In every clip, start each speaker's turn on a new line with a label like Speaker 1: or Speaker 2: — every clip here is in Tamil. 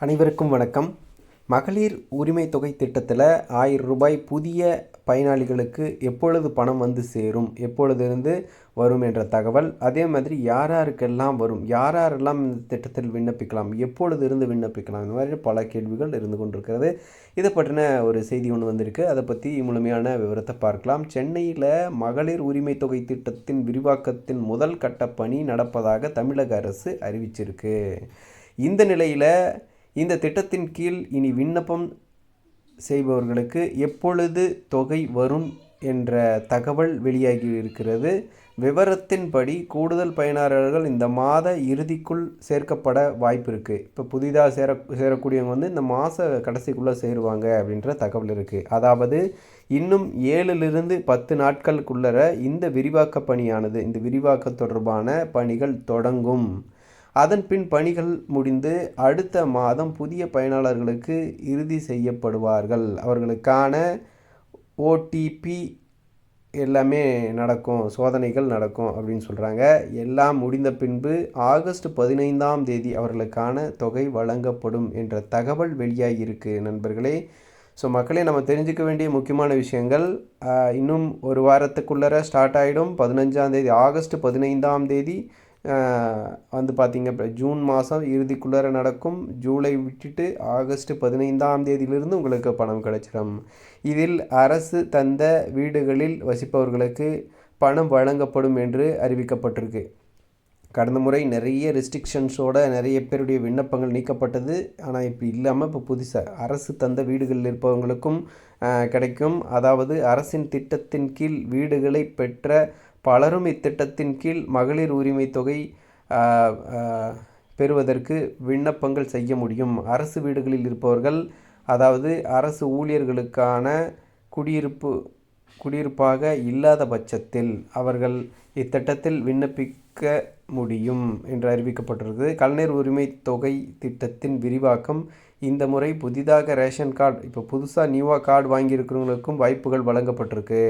Speaker 1: அனைவருக்கும் வணக்கம். மகளிர் உரிமை தொகை திட்டத்தில் ஆயிரம் ரூபாய் புதிய பயனாளிகளுக்கு எப்பொழுது பணம் வந்து சேரும் எப்பொழுதிருந்து வரும் என்ற தகவல் அதே மாதிரி யார் யாருக்கெல்லாம் வரும் யார் யாரெல்லாம் இந்த திட்டத்தில் விண்ணப்பிக்கலாம் எப்பொழுது இருந்து விண்ணப்பிக்கலாம் இந்த மாதிரி பல கேள்விகள் இருந்து கொண்டிருக்கிறது. இதை பற்றின ஒரு செய்தி ஒன்று வந்திருக்கு. அதை பற்றி முழுமையான விவரத்தை பார்க்கலாம். சென்னையில் மகளிர் உரிமை தொகை திட்டத்தின் விரிவாக்கத்தின் முதல் கட்ட பணி நடப்பதாக தமிழக அரசு அறிவிச்சிருக்கு. இந்த நிலையில் இந்த திட்டத்தின் கீழ் இனி விண்ணப்பம் செய்பவர்களுக்கு எப்பொழுது தொகை வரும் என்ற தகவல் வெளியாகி இருக்கிறது விவரத்தின்படி கூடுதல் பயனாளர்கள் இந்த மாத இறுதிக்குள் சேர்க்கப்பட வாய்ப்பு இருக்குது இப்போ புதிதாக சேர சேரக்கூடியவங்க வந்து இந்த மாத கடைசிக்குள்ளே சேருவாங்க அப்படின்ற தகவல் இருக்குது அதாவது இன்னும் ஏழுலிருந்து பத்து நாட்களுக்குள்ளர இந்த விரிவாக்க பணியானது இந்த விரிவாக்க தொடர்பான பணிகள் தொடங்கும். அதன் பின் பணிகள் முடிந்து அடுத்த மாதம் புதிய பயனாளர்களுக்கு இறுதி செய்யப்படுவார்கள். அவர்களுக்கான ஓடிபி எல்லாமே நடக்கும் சோதனைகள் நடக்கும் அப்படின்னு சொல்கிறாங்க எல்லாம் முடிந்த பின்பு ஆகஸ்ட் பதினைந்தாம் தேதி அவர்களுக்கான தொகை வழங்கப்படும் என்ற தகவல் வெளியாகியிருக்கு நண்பர்களே. ஸோ மக்களே நம்ம தெரிஞ்சுக்க வேண்டிய முக்கியமான விஷயங்கள் இன்னும் ஒரு வாரத்துக்குள்ளர ஸ்டார்ட் ஆகிடும் பதினஞ்சாம் தேதி ஆகஸ்ட் பதினைந்தாம் தேதி வந்து பார்த்திங்க இப்போ ஜூன் மாதம் இறுதிக்குள்ளார நடக்கும். ஜூலை விட்டுட்டு ஆகஸ்ட் பதினைந்தாம் தேதியிலிருந்து உங்களுக்கு பணம் கிடைச்சிடும். இதில் அரசு தந்த வீடுகளில் வசிப்பவர்களுக்கு பணம் வழங்கப்படும் என்று அறிவிக்கப்பட்டிருக்கு. கடந்த முறை நிறைய ரெஸ்ட்ரிக்ஷன்ஸோட நிறைய பேருடைய விண்ணப்பங்கள் நீக்கப்பட்டது. ஆனால் இப்போ இல்லாமல் இப்போ புதுசாக அரசு தந்த வீடுகளில் இருப்பவங்களுக்கும் கிடைக்கும். அதாவது அரசின் திட்டத்தின் கீழ் வீடுகளை பெற்ற பலரும் இத்திட்டத்தின் கீழ் மகளிர் உரிமை தொகை பெறுவதற்கு விண்ணப்பங்கள் செய்ய முடியும். அரசு வீடுகளில் இருப்பவர்கள் அதாவது அரசு ஊழியர்களுக்கான குடியிருப்பு குடியிருப்பாக இல்லாத பட்சத்தில் அவர்கள் இத்திட்டத்தில் விண்ணப்பிக்க முடியும் என்று அறிவிக்கப்பட்டுள்ளது கலைஞர் உரிமை தொகை திட்டத்தின் விரிவாக்கம் இந்த முறை புதிதாக ரேஷன் கார்டு இப்போ புதுசாக நியூவாக கார்டு வாங்கியிருக்கிறவங்களுக்கும் வாய்ப்புகள் வழங்கப்பட்டிருக்கு.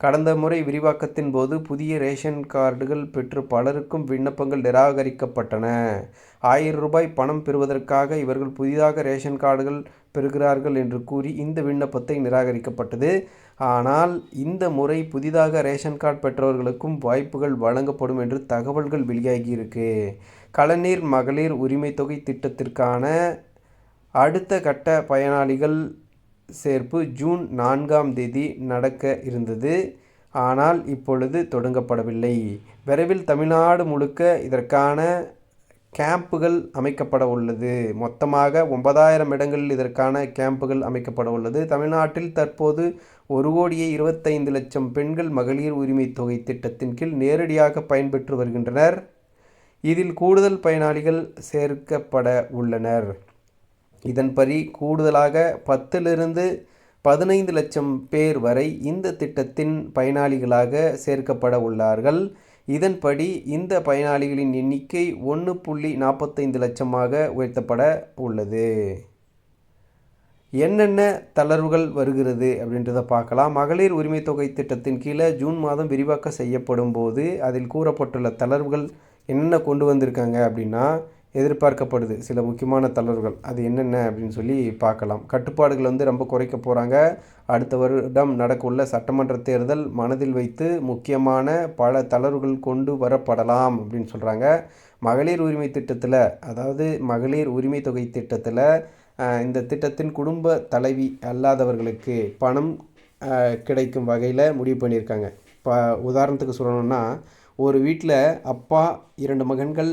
Speaker 1: கடந்த முறை விரிவாக்கத்தின் போது புதிய ரேஷன் கார்டுகள் பெற்று பலருக்கும் விண்ணப்பங்கள் நிராகரிக்கப்பட்டன. ஆயிரம் ரூபாய் பணம் பெறுவதற்காக இவர்கள் புதிதாக ரேஷன் கார்டுகள் பெறுகிறார்கள் என்று கூறி இந்த விண்ணப்பத்தை நிராகரிக்கப்பட்டது. ஆனால் இந்த முறை புதிதாக ரேஷன் கார்டு பெற்றவர்களுக்கும் வாய்ப்புகள் வழங்கப்படும் என்று தகவல்கள் வெளியாகியிருக்கு. கலநீர் மகளிர் உரிமை தொகை திட்டத்திற்கான அடுத்த கட்ட பயனாளிகள் சேர்ப்பு ஜூன் நான்காம் தேதி நடக்க இருந்தது. ஆனால் இப்பொழுது தொடங்கப்படவில்லை. விரைவில் தமிழ்நாடு முழுக்க இதற்கான கேம்புகள் அமைக்கப்பட உள்ளது. மொத்தமாக ஒன்பதாயிரம் இடங்களில் இதற்கான கேம்புகள் அமைக்கப்பட உள்ளது. தமிழ்நாட்டில் தற்போது ஒரு கோடியே இருபத்தைந்து லட்சம் பெண்கள் மகளிர் உரிமை தொகை திட்டத்தின் கீழ் நேரடியாக பயன்பெற்று வருகின்றனர். இதில் கூடுதல் பயனாளிகள் சேர்க்கப்பட உள்ளனர். இதன்படி கூடுதலாக பத்திலிருந்து பதினைந்து லட்சம் பேர் வரை இந்த திட்டத்தின் பயனாளிகளாக சேர்க்கப்பட உள்ளார்கள். இதன்படி இந்த பயனாளிகளின் எண்ணிக்கை ஒன்று புள்ளி நாற்பத்தைந்து லட்சமாக உயர்த்தப்பட உள்ளது. என்னென்ன தளர்வுகள் வருகிறது அப்படின்றத பார்க்கலாம். மகளிர் உரிமை தொகை திட்டத்தின் கீழே ஜூன் மாதம் விரிவாக்க செய்யப்படும் போது அதில் கூறப்பட்டுள்ள தளர்வுகள் என்னென்ன கொண்டு வந்திருக்காங்க அப்படின்னா எதிர்பார்க்கப்படுது. சில முக்கியமான தளர்வுகள் அது என்னென்ன அப்படின்னு சொல்லி பார்க்கலாம். கட்டுப்பாடுகள் வந்து ரொம்ப குறைக்க போகிறாங்க அடுத்த வருடம் நடக்கவுள்ள சட்டமன்ற தேர்தல் மனதில் வைத்து முக்கியமான பல தளர்வுகள் கொண்டு வரப்படலாம் அப்படின்னு சொல்கிறாங்க மகளிர் உரிமை திட்டத்தில் அதாவது மகளிர் உரிமை தொகை திட்டத்தில் இந்த திட்டத்தின் குடும்ப தலைவி அல்லாதவர்களுக்கு பணம் கிடைக்கும் வகையில் முடிவு பண்ணியிருக்காங்க. இப்போ உதாரணத்துக்கு சொல்லணுன்னா ஒரு வீட்டில் அப்பா இரண்டு மகன்கள்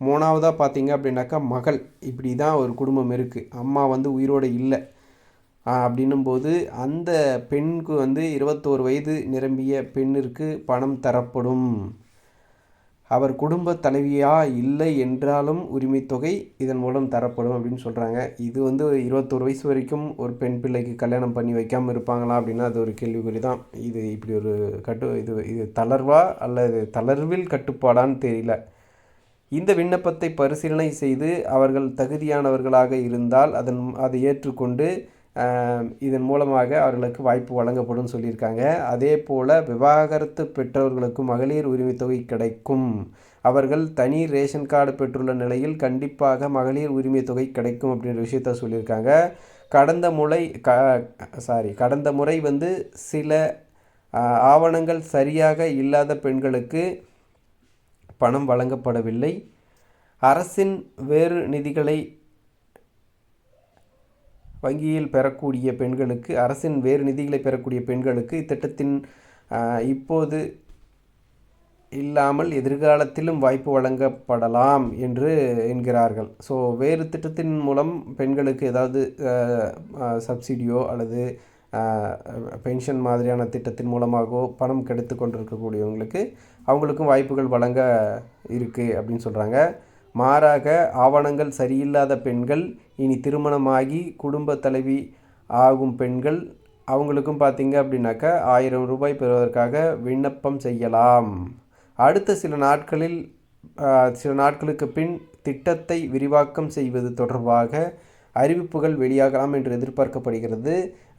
Speaker 1: மூணாவதாக பார்த்தீங்க அப்படின்னாக்கா மகள். இப்படி தான் ஒரு குடும்பம் இருக்குது அம்மா வந்து உயிரோடு இல்லை. அப்படின்னும் போது அந்த பெண்ணுக்கு வந்து இருபத்தோரு வயது நிரம்பிய பெண்ணிற்கு பணம் தரப்படும். அவர் குடும்ப தலைவியா இல்லை என்றாலும் உரிமைத்தொகை இதன் மூலம் தரப்படும் அப்படின்னு சொல்கிறாங்க இது வந்து இருபத்தோரு வயசு வரைக்கும் ஒரு பெண் பிள்ளைக்கு கல்யாணம் பண்ணி வைக்காமல் இருப்பாங்களா அப்படின்னா அது ஒரு கேள்விக்குறி தான் இது இப்படி ஒரு கட்டு இது இது தளர்வா அல்லது தளர்வில் கட்டுப்பாடான்னு தெரியல. இந்த விண்ணப்பத்தை பரிசீலனை செய்து அவர்கள் தகுதியானவர்களாக இருந்தால் அதன் அதை ஏற்றுக்கொண்டு இதன் மூலமாக அவர்களுக்கு வாய்ப்பு வழங்கப்படும் சொல்லியிருக்காங்க. அதே போல் விவாகரத்து பெற்றவர்களுக்கும் மகளிர் உரிமை தொகை கிடைக்கும். அவர்கள் தனி ரேஷன் கார்டு பெற்றுள்ள நிலையில் கண்டிப்பாக மகளிர் உரிமை தொகை கிடைக்கும் அப்படின்ற விஷயத்த சொல்லியிருக்காங்க. கடந்த முறை க சாரி கடந்த முறை வந்து சில ஆவணங்கள் சரியாக இல்லாத பெண்களுக்கு பணம் வழங்கப்படவில்லை. அரசின் வேறு நிதிகளை வங்கியில் பெறக்கூடிய பெண்களுக்கு அரசின் வேறு நிதிகளை பெறக்கூடிய பெண்களுக்கு இத்திட்டத்தின் இப்போது இல்லாமல் எதிர்காலத்திலும் வாய்ப்பு வழங்கப்படலாம் என்று என்கிறார்கள். ஸோ வேறு திட்டத்தின் மூலம் பெண்களுக்கு ஏதாவது சப்சிடியோ அல்லது பென்ஷன் மாதிரியான திட்டத்தின் மூலமாகவோ பணம் கெடுத்து கொண்டிருக்கக்கூடியவங்களுக்கு அவங்களுக்கும் வாய்ப்புகள் வழங்க இருக்குது அப்படின்னு சொல்கிறாங்க மாறாக ஆவணங்கள் சரியில்லாத பெண்கள் இனி திருமணமாகி குடும்ப தலைவி ஆகும் பெண்கள் அவங்களுக்கும் பார்த்தீங்க அப்படின்னாக்கா ஆயிரம் ரூபாய் பெறுவதற்காக விண்ணப்பம் செய்யலாம். அடுத்த சில நாட்களில் சில நாட்களுக்கு பின் திட்டத்தை விரிவாக்கம் செய்வது தொடர்பாக அறிவிப்புகள் வெளியாகலாம் என்று எதிர்பார்க்கப்படுகிறது.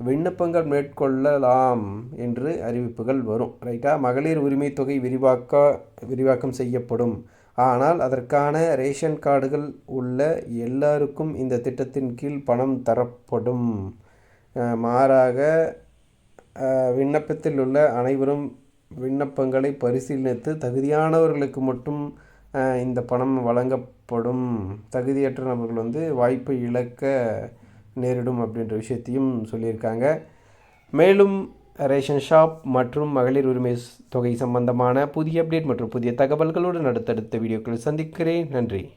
Speaker 1: விண்ணப்பங்கள் மேற்கொள்ளலாம் என்று அறிவிப்புகள் வரும். ரைட்டா? மகளிர் உரிமை தொகை விரிவாக்க விரிவாக்கம் செய்யப்படும். ஆனால் அதற்கான ரேஷன் கார்டுகள் உள்ள எல்லாருக்கும் இந்த திட்டத்தின் கீழ் பணம் தரப்படும். மாறாக விண்ணப்பத்தில் உள்ள அனைவரும் விண்ணப்பங்களை பரிசீலித்து தகுதியானவர்களுக்கு மட்டும் இந்த பணம் வழங்கப்படும். தகுதியற்ற நபர்கள் வந்து வாய்ப்பை இழக்க நேரிடும் அப்படின்ற விஷயத்தையும் சொல்லியிருக்காங்க. மேலும் ரேஷன் ஷாப் மற்றும் மகளிர் உரிமை தொகை சம்பந்தமான புதிய அப்டேட் மற்றும் புதிய தகவல்களோடு அடுத்தடுத்த வீடியோக்களை சந்திக்கிறேன். நன்றி.